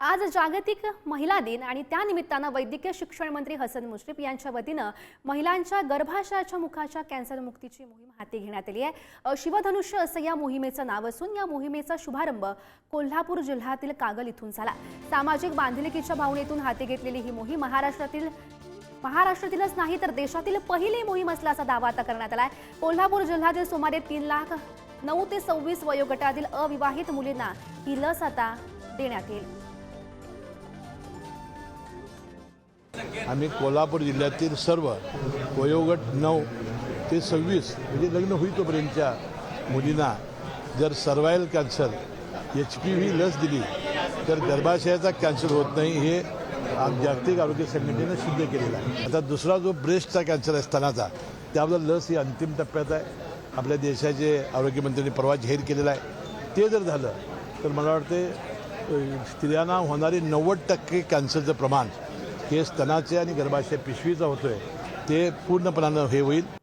आज जागतिक महिला दिन आणि त्यानिमित्तानं वैद्यकीय शिक्षण मंत्री हसन मुश्रीफ यांच्या वतीनं महिलांच्या गर्भाशयाच्या मुखाच्या कॅन्सर मुक्तीची मोहीम हाती घेण्यात आली आहे. शिवधनुष्य असं या मोहिमेचं नाव असून या मोहिमेचा शुभारंभ कोल्हापूर जिल्ह्यातील कागल इथून झाला. सामाजिक बांधिलकीच्या भावनेतून हाती घेतलेली ही मोहीम महाराष्ट्रातील महाराष्ट्रातीलच नाही तर देशातील पहिली मोहीम असल्याचा दावा आता करण्यात आला आहे कोल्हापूर जिल्ह्यातील सुमारे तीन लाख नऊ ते सव्वीस वयोगटातील अविवाहित मुलींना ही लस आता देण्यात येईल. आम्ही कोल्हापूर जिल्ह्यातील सर्व वयोगट नऊ ते सव्वीस म्हणजे लग्न होईतोपर्यंतच्या मुलींना जर cervical cancer H P V लस दिली तर गर्भाशयाचा कॅन्सर होत नाही हे जागतिक आरोग्य संघटनेनं सिद्ध केलेलं आहे. आता दुसरा जो ब्रेस्टचा कॅन्सर आहे स्तनाचा त्याबद्दल लस ही अंतिम टप्प्यात आहे. आपल्या देशाचे आरोग्यमंत्र्यांनी परवा जाहीर केलेला आहे. ते जर झालं तर मला वाटते स्त्रियांना होणारे नव्वद टक्के कॅन्सरचं प्रमाण हे स्तनाचे आणि गर्भाशय पिशवीचं होतोय ते पूर्णपणानं हे होईल.